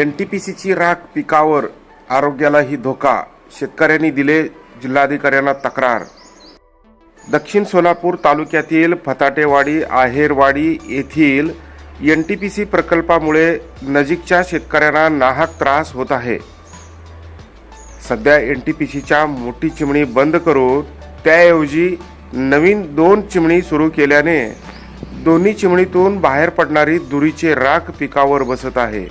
N T P सीची राख पिकावर आरोग्यालाही धोका शेतकऱ्यांनी दिले जिल्हाधिकाऱ्यांना तक्रार. दक्षिण सोलापूर तालुक्यातील फताटेवाडी आहेरवाडी येथील एन टी पी सी प्रकल्पामुळे नजीकच्या शेतकऱ्यांना नाहक त्रास होत आहे. सध्या एन टी पी सीच्या मोठी चिमणी बंद करून त्याऐवजी नवीन दोन चिमणी सुरू केल्याने दोन्ही चिमणीतून बाहेर पडणारी दुरीचे राख पिकावर बसत आहे.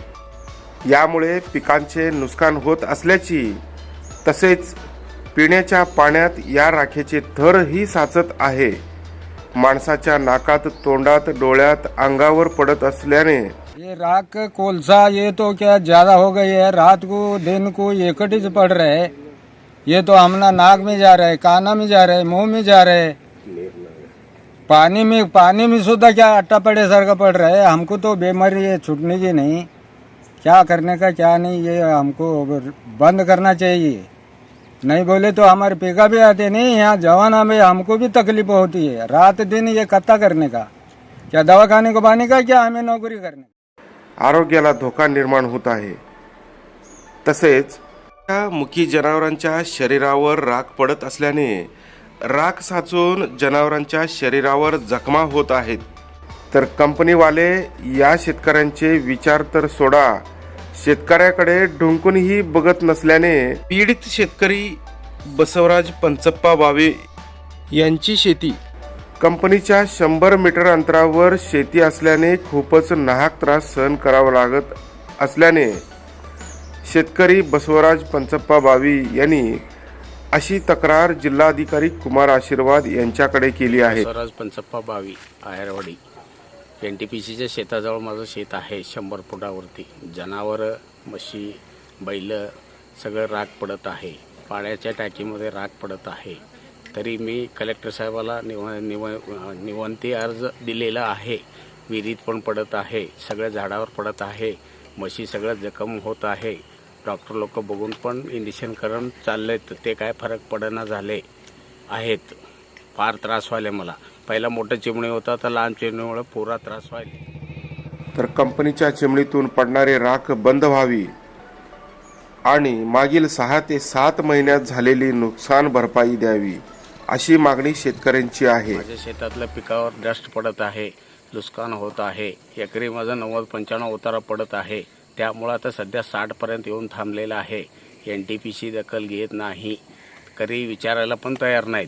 यामुळे पिकांचे नुकसान होत असल्याची तसेच पिण्याच्या पाण्यात या राखेचे थरही साचत आहे. माणसाच्या नाकात तोंडात डोळ्यात अंगावर पडत असल्याने ये राख कोलसा ये तो क्या ज़्यादा हो गई है? रात को दिन को एकटीच पड़ रहे है। ये तो हमना नाक में जा रहा है काना में जा रहा है मुंह में जा रहा है। पानी में पानी में सुधा क्या अट्टा पड़े सर का पड़ रहा है? हमको तो बीमारी है छुटने की नहीं। क्या करने का क्या नहीं ये हमको बंद करना चाहिए। नहीं बोले तो हमारे पिका भी आते नहीं यहाँ जवाना में हमको भी तकलीफ होती है। रात दिन ये कत्ता करने का। क्या दवा खाने को पाने का क्या हमें नौकरी करने आरोग्याला धोका निर्माण होत आहे। तसेच त्या जनावरांच्या शरीरावर राख पडत असल्याने राख साचून जनावरांच्या शरीरावर जखमा होत आहेत. तर कंपनीवाले या शेतकऱ्यांचे विचार तर सोडा. शेतकऱ्याकडे ढुंकूनही बघत नसल्याने पीडित शेतकरी बसवराज पंचप्पा बावे यांची शेती. कंपनीच्या शंभर मीटर अंतरावर शेती असल्याने खूपच नाहक त्रास सहन करावा लागत असल्याने शेतकरी बसवराज पंचप्पा बावी यांनी अशी तक्रार जिल्हाधिकारी कुमार आशीर्वाद यांच्याकडे केली आहे. स्वराज पंचप्पा बावी आहेरवाडी एन टी पी सीच्या शेताजवळ माझं शेत आहे शंभर फुटावरती. जनावरं म्हशी बैलं सगळं राग पडत आहे. पाण्याच्या टाकीमध्ये राग पडत आहे. तरी मी कलेक्टर साहेबाला निव निव निवंती अर्ज दिलेला आहे. विहिरीत पण पडत आहे. सगळ्या झाडावर पडत आहे. म्हशी सगळं जखम होत आहे. डॉक्टर लोक बघून पण इंजेक्शन करून चालले तर ते काय फरक पडना झाले आहेत. फार त्रास व्हायला मला. पहिला मोठं चिमणी होता तर लहान चिमणीमुळे पुरा त्रास व्हायला. तर कंपनीच्या चिमणीतून पडणारी राख बंद व्हावी आणि मागील सहा ते सात महिन्यात झालेली नुकसान भरपाई द्यावी अशी मागणी शेतकऱ्यांची आहे. माझ्या शेतातल्या पिकावर डस्ट पडत आहे नुकसान होत आहे एकरी माझं नव्वद पंच्याण्णव उतारा पडत आहे त्यामुळं आता सध्या साठपर्यंत येऊन थांबलेलं आहे. एन टी पी सी दखल घेत नाही. कधी विचारायला पण तयार नाहीत.